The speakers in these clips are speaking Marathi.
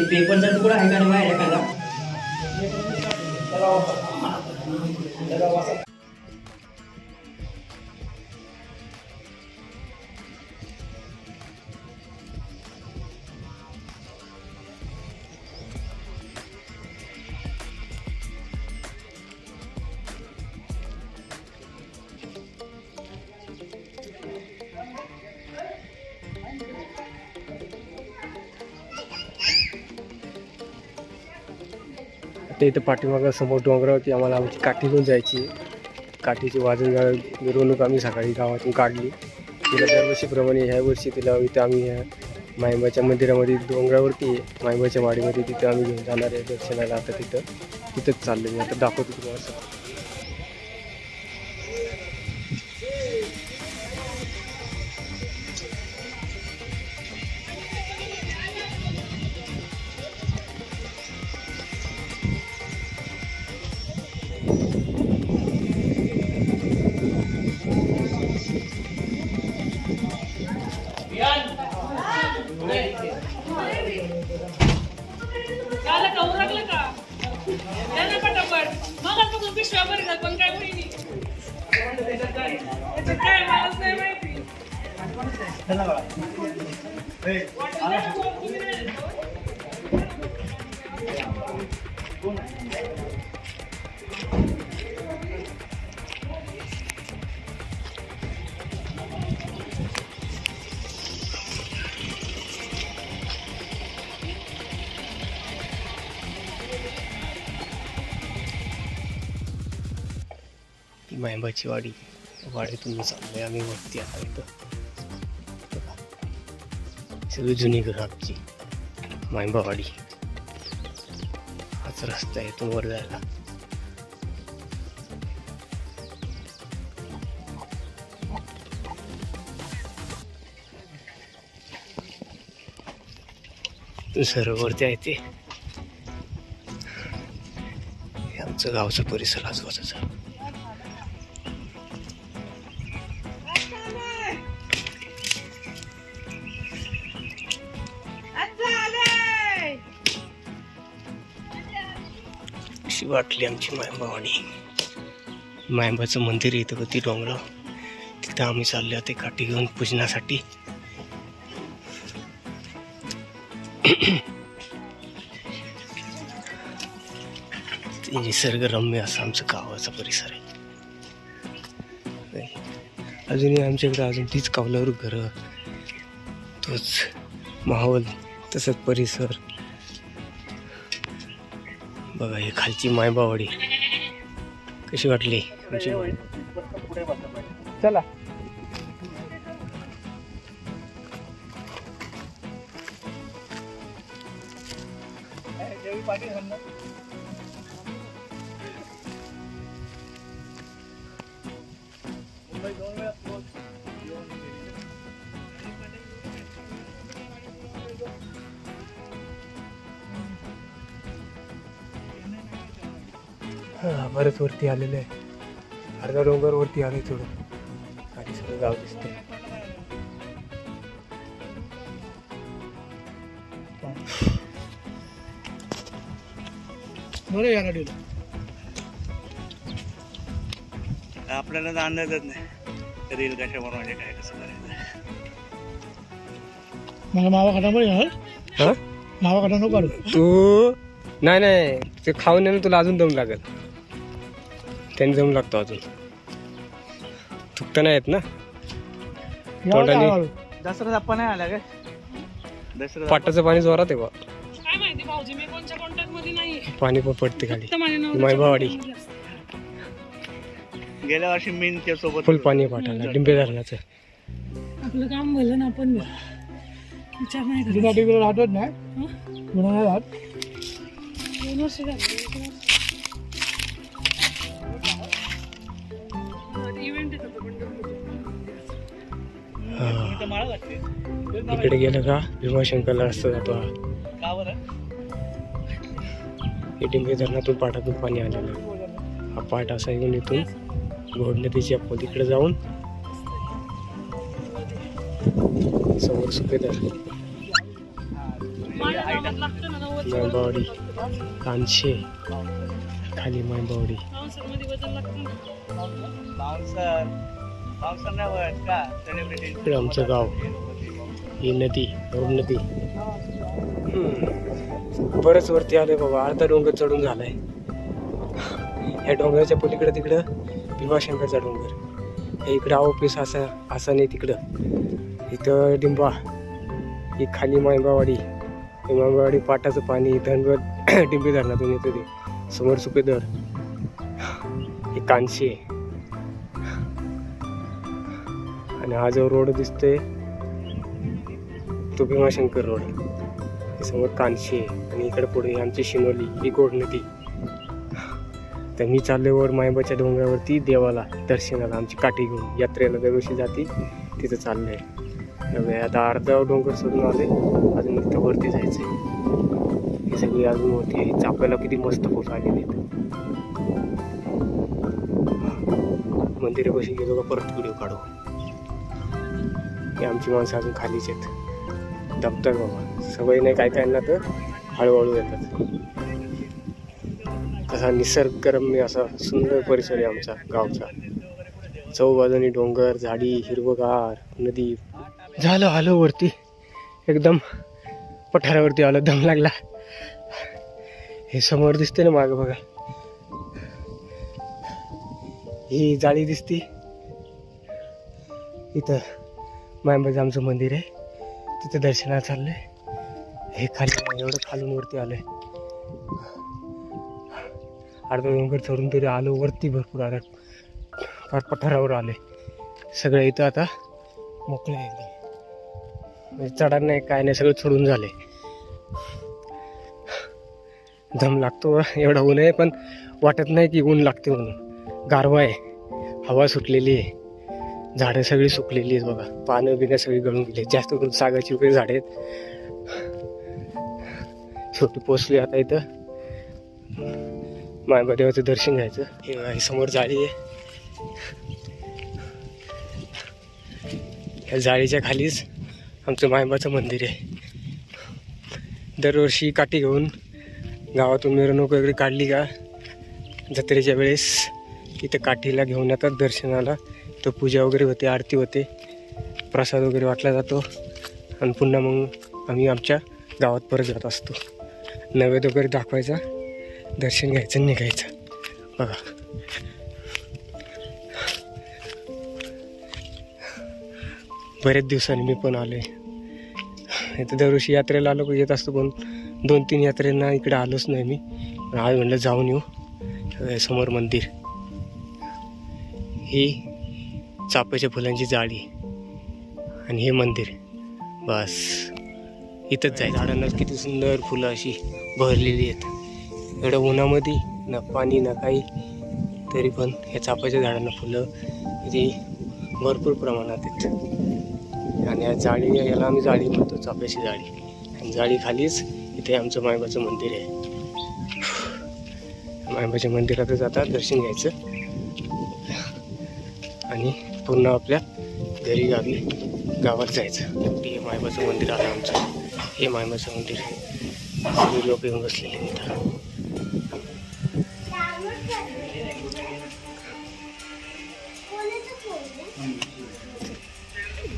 ते पेपरचा तुकडा आहे का रे बाहेर एखादा आता इथं पाठीमागं समोर डोंगरावरती आम्हाला आमची काठी घेऊन जायची. काठीची वाजून मिरवणूक आम्ही सकाळी गावातून काढली. तिला दरवर्षीप्रमाणे ह्या वर्षी तिला इथं आम्ही ह्या माईबाच्या मंदिरामध्ये डोंगरावरती आहे. वाडीमध्ये तिथं आम्ही घेऊन जाणार आहे. दर्शनाला आता तिथं तिथंच चाललो मी आता दाखवतो तुम्हाला मायबाची वाडी वाडीतून चाललोय. आम्ही वरती आता सगळी जुनी घरं आमची मायबावाडी हाच रस्ता आहे इथून वर जायला. सरोवरती वरती आहे ते. आमचं गावचा परिसर आजूबाजूचा. वाटली आमची मायंबावाडी मायंबाचं मंदिर येतं इथं ती डोंगराव तिथं आम्ही चालले होते काठी घेऊन पूजनासाठी. निसर्गरम्य असं आमचं गावाचा परिसर आहे. अजूनही आमच्याकडे अजून तीच कावल्यावर घरं तोच माहोल तसंच परिसर. बघा ही खालची मायबावाडी. कशी वाटली? आमची चला. हा बरंच वरती आलेलं आहे अर्धा डोंगर वरती आले थोडं. आणि सगळं गाव दिसतंय. बरं याला ठेवलं आपल्याला तर अंदाजच नाही. रील कशा बनवायचे काय कसं करायचं. मला मावा खाटा हा? मावा खाटा नको तू? नाही नाही. ते खाऊन आहे ना तुला अजून दम लागेल. त्याने दम लागतो अजून. थुकता नाही येत ना? तोंडाने दसरा धप्पा नाही आला काय दसरा पाटाचं पाणी जोरात आहे बा. काय माहिती भाऊजी मी कोणच्या कॉन्टॅक्टमध्ये नाही पाणी पण पडते खाली. फक्त माझ्या नवऱ्याच्या मायबावाडी. contact मध्ये असते. गेल्या वर्षी मीनच्या सोबत फुल पाणी आहे पाटाला डिंबे धरणाचं. आपलं काम भलं ना आपण. भलं. विचार नाही करायचा. राहतच नाही. हं? दोन वर्ष झाली. इकडे गेलं का? भीमाशंकरला रस्ता जातो हा. हे डिंबे धरणातून पाटातून पाणी आलेलं. हा पाट असा येऊन इथून घोड नदीची आपण तिकडे जाऊन समोर गावाची मांबावाडी कानशे खाली मांबावाडी इकडे आमचं गाव. ही नदी रोड नदी. हम्म. बरंच वरती आलोय बाबा. अर्धा डोंगर चढून झालाय. ह्या डोंगराच्या पलीकडे तिकडं भीमाशंकरचा डोंगर. हे इकडं ऑफिस असा असा नाही तिकडं. इथं डिंबा ही खाली मांबावाडी ही मांबावाडी पाटाचं पाणी धनगड डिंबी धरणातून येतं ते. समोर सुपेदर. हे कानशे आणि हा जो रोड दिसतोय तो भीमाशंकर रोड आहे. समोर कानशी आहे आणि इकडे पुढे आमची शिनोली ही गोड नदी. तर मी चालले वर मायबाच्या डोंगरावरती देवाला दर्शनाला आमची काठी घेऊन. यात्रेला दरवर्षी जाती तिथं चाललंय. त्यामुळे आता अर्धा डोंगर सोडून आले अजून इथं वरती जायचंय. ही सगळी अजून वरती आहे. चापायला किती मस्त फोटो आलेले आहेत. मंदिरापाशी गेलो का परत व्हिडिओ काढू. की आमची माणसं अजून खालीच आहेत. दबतात बाबा. सवय नाही काय काय ना तर हळूहळू येतात. कसा निसर्गरम्य असा सुंदर परिसर आहे आमचा गावचा. चौबाजूनी डोंगर झाडी हिरवगार नदी. झालं आलो वरती. एकदम पठारावरती आलो दम लागला. हे समोर दिसते ना मागं बघा. ही जाळी दिसती. इथं. मायंबाजामचं आमचं मंदिर आहे. तिथे दर्शनाला चाललंय. हे खाली एवढं खालून वरती आलंय. अर्धा डोंगर चढून तरी आलो वरती भरपूर आलं. फार पठारावर आले सगळं इथं आता मोकळं आहे एकदम म्हणजे चढार नाही काय नाही सगळं सोडून झाले दम लागतो एवढा ऊन आहे पण वाटत नाही की ऊन लागते म्हणून. गारवा आहे. हवा सुटलेली आहे. झाडं सगळी सुकलेली आहेत बघा. पानं बिनं सगळी गळून गेली जास्त करून सागाची वगैरे झाडे आहेत. छोटी पोचली आता इथं. मायबादेवाचं दर्शन घ्यायचं. हे समोर जाळी आहे. या जाळीच्या खालीच आमचं मायबाचं मंदिर आहे. दरवर्षी काठी घेऊन गावातून मिरवणूक वगैरे काढली का? जत्रेच्या वेळेस तिथं काठीला घेऊन येतात दर्शनाला. तर पूजा वगैरे होते आरती होते प्रसाद वगैरे वाटला जातो. आणि पुन्हा मग आम्ही आमच्या गावात परत जात असतो. नैवेद्य वगैरे दाखवायचा दर्शन घ्यायचं आणि निघायचं. बघा. बरेच दिवसांनी मी पण आलो आहे तर दरवर्षी यात्रेला आलो येत असतो पण दोन तीन यात्रेंना इकडे आलोच नाही मी. आज म्हणलं जाऊन येऊ. समोर मंदिर. ही चाफ्याच्या फुलांची जाळी आणि हे मंदिर. बस. इथंच जाय झाडांना किती सुंदर फुलं अशी भरलेली आहेत. एवढ्या उन्हामध्ये ना पाणी ना काही तरी पण ह्या चाफ्याच्या झाडांना फुलं इथे भरपूर प्रमाणात आहेत. आणि या जाळी याला आम्ही जाळी म्हणतो चाफ्याची जाळी. आणि जाळीखालीच इथे आमचं मायबाचं मंदिर आहे. मायबाच्या मंदिरातच आता दर्शन घ्यायचं. आणि पुन्हा आपल्या घरी गावी गावात जायचं. हे मायबाचं मंदिर आहे आमचं. हे मायबाचं मंदिर सगळे लोक येऊन बसलेले आहेत इथं.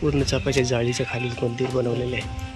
पूर्ण चापाच्या जाळीच्या खाली मंदिर बनवलेलं आहे.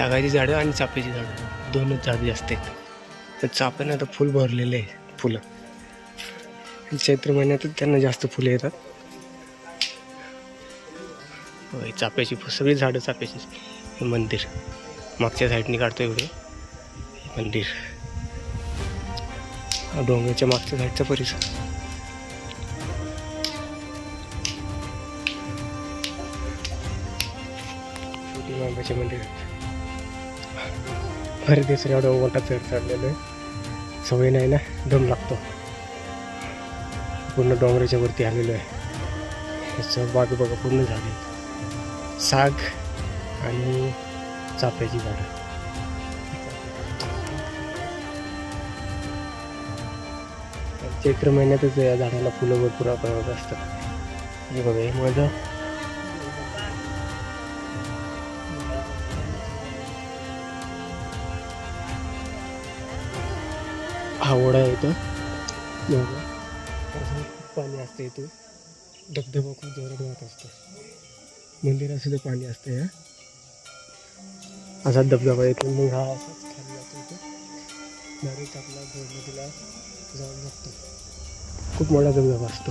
सागाची झाडं आणि चाफ्याची झाडं. दोनच झाडं जास्त आहेत तर चाफ्यानं आता फुल भरलेले आहे फुलं. चैत्र महिन्यातच त्यांना जास्त फुलं येतात. होय चाफ्याची सगळी झाडं चाफ्याची हे मंदिर. मागच्या साईडने काढतो एवढे. हे मंदिर. हा डोंगराच्या मागच्या साईडचा परिसर. छोटी मंदिर अरे तिसऱ्या एवढं मोठा चढ चढलेलं आहे. सवय नाही ना दम लागतो. पूर्ण डोंगराच्या वरती आलेलो आहे. त्याचं बाग बघा पूर्ण झाले. साग आणि चाफ्याची झाडं. चैत्र महिन्यातच या झाडाला फुलं भरपूर प्रमाणात असतात हे बघा हे माझं हा ओढा आहे असं खूप पाणी असतं इथं. धबधबा खूप जोरात वाहत असतो. मंदिरात पाणी असतं या असा धबधबा येतो मग हा असाच खाली जातो इथे. डायरेक्ट आपला जोड नदीला जाऊन लागतो खूप मोठा धबधबा असतो.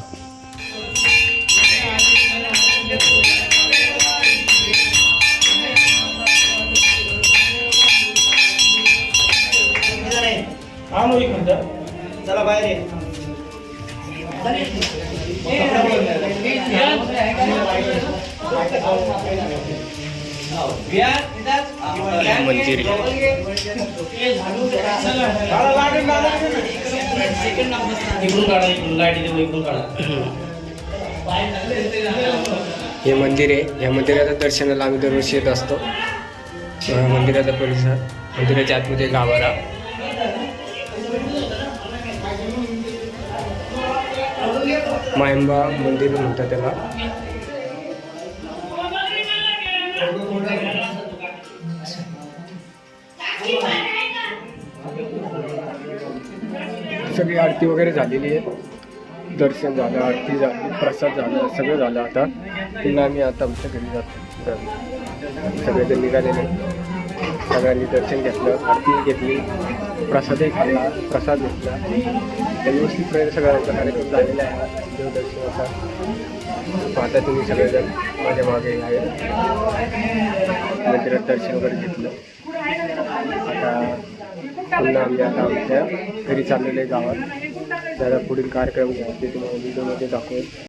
चला बाहेर ये. हे मंदिर आहे. या मंदिराच्या दर्शनाला आम्ही दरवर्षी येत असतो. मंदिराचा परिसर मंदिराच्या आतमध्ये गाभारा. मायंबा मंदिर म्हणतात त्याला. सगळी आरती वगैरे झालेली आहे. दर्शन झालं आरती झाली प्रसाद झाला सगळं झालं आता. पुन्हा आम्ही आता आमच्या घरी जातो. सगळे सगळेजण निघालेले. सगळ्यांनी दर्शन घेतलं आरती घेतली प्रसादही खाल्ला प्रसाद घेतला. त्या व्यवस्थितपणे सगळ्यांचा कार्यक्रम झालेला आहे. देवदर्शनाचा पाहता तुम्ही सगळेजण माझ्या मागे आहे. मंदिरात दर्शन वगैरे घेतलं. आता पुन्हा आम्ही आता आमच्या घरी चाललेले गावात. त्याला पुढील कार्यक्रम घ्यायचे तुम्हाला व्हिडिओमध्ये दाखवेल